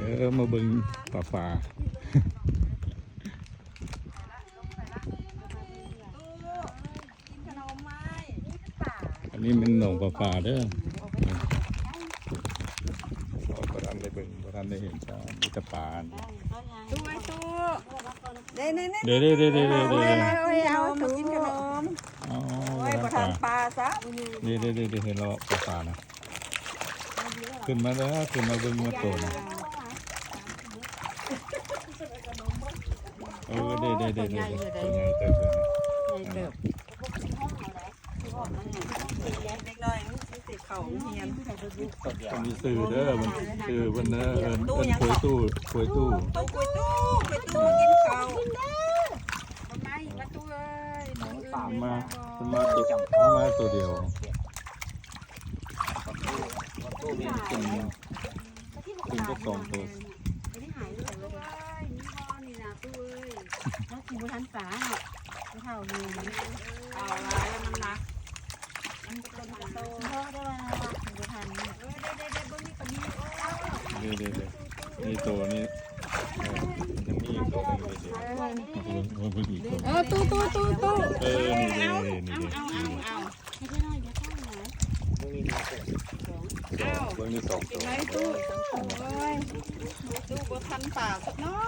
ด้อมาเบิ่งป่าป่ากินขนมไหมอันนี้มันหนองป่าป่าเด้อเราประทันได้เบิ่งประทันได้เห็นจ้ามีแตะปานตู้ไอ้ตู้เด้เด้เด้เด้เด้เด้เด้เด้โอ้เด้ยโอ้ยเอามากินขนมอ๋อโอ้ยปประลาทานปลาซะเด้เด้เด้เด้เห็นเราป่าป่านะขึ้นมาแล้วขึ้นมาเบิ่งมาโตนะ เออเด้เด้เด้เด้ตัวใหญ่เติบเลยเติบเด็กน้อยมันสิติดเขาเฮียนมันมีสื่อเด้อมันสื่อมันเด้อเอิ้นเอิ้นคุยตู้คุยตู้ตู้กุยตู้กุยตู้กินข้าวมันมามันมาตัวมันมาตัวเดียวตู้มีกินกินก็สองตัว แล้วกินบนทันฝาเนาะเท่านี้เอาลายแล้วมันหนักพ่อได้ว่ากินบนทันเนี่ยเด้เด้เด้นี่ตัวนี้เออมันจะมีอีกตัวหนึงเลยเดี๋ยวมันเป็นอีกตัวเออตู้ตู้ตู้ตู้เออนี่เด้นี่เด้เอาเอาเอาไม่ใช่น้อยจะต้องไหนเบิ่งนี่สองกิตันวไหมตู้โอ้ยตู้บ่ทันปาสักเนาะ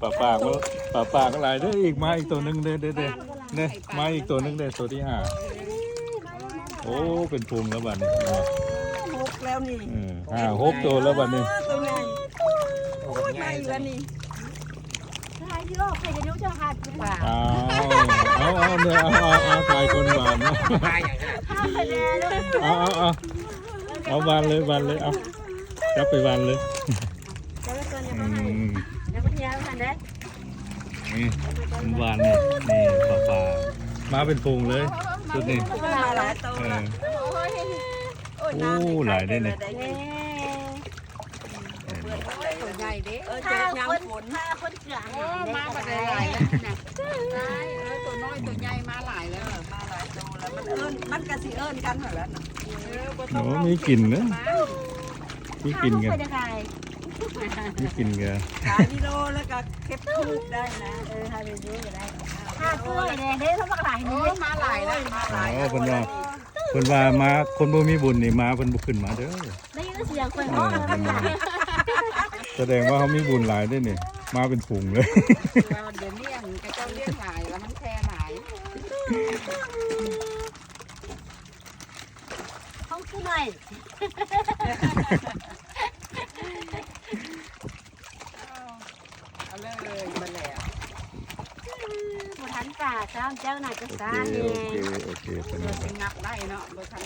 ป่าปากอะไรเด้ออีกมาอีกตัวหนึงเด้เด้เด้เนี่ยมาอีกตัวหนึงเด้ตัวที่ห้าโอ้เป็นพุงแล้วบัดนี้หกแล้วนี่เออห้าหกตัวแล้วบัดนี้ ตัวใหญ่โอ้ยมาอีกแล้วนี่ใครที่โลกใครจะรู้จะขาดปากเอาเอาเอาเนี่ยเอาเอาเอาตายคนหวานนะตายอย่างนั้นข้าวไปแล้วเอาเอาเอาเอาวานเลยวานเลยเอาจับไปวานเลย จะไปตัวอืยังไงมแล้วก็ยาวทันได้นี่เป็นวานนี่นี่ป่าปามาเป็นพุงเลยสุดนี่มาหลายตัวเอแล้วอโอ้ยน้ำโอ้หลายได้เนี่ยเน่ตัวใหญ่เด้เออเจถ้าอยามคนฝนถ้าคนเกลือโอ้มาบัดได้หลายแล้วนะหลายเออตัวน้อยตัวใหญ่มาหลายแล้วมาหลายตัวแล้วมันเอิ้นมันก็สิเอิ้นกันหั่นแหล้วนะเออบ่ต้โอ้องมีกลิ่นนะมามีถ้ากลิ่นลูกกั นไปจะใครมีกลิ่นกันขายกิโลแล้วก็เก็บทูบได้นะเออถ้าไปดูก็ได้ถ้ากล้วยเนี่ยเด้เขาบอกหลายโอ้นี้มาหลายแล้วมาหลายอ๋อเพิ่นว่าเพิ่นว่ามาคนบ่มีบุญนี่มาเพิ่นบ่ขึ้นมาเด้อได้ยินเสียงคนเอร้องอเพิ่นว่าแสดงว่าเขามีบุญหลายเด้วยนี่มาเป็นฝูงเลยเราเดี๋ยวเลี้ยงกระเจ้าเลี้ยงหลายแล้วมันแพร่หลายห้องคือหน่อย เอาเลยมาแล้ว บุทันป่าเจ้าเจ้าหน่อยจะซ่าโอเคเนี่โอเคโอเคเป็นเพื่ไงอสิงับได้เนาะบ่ทัน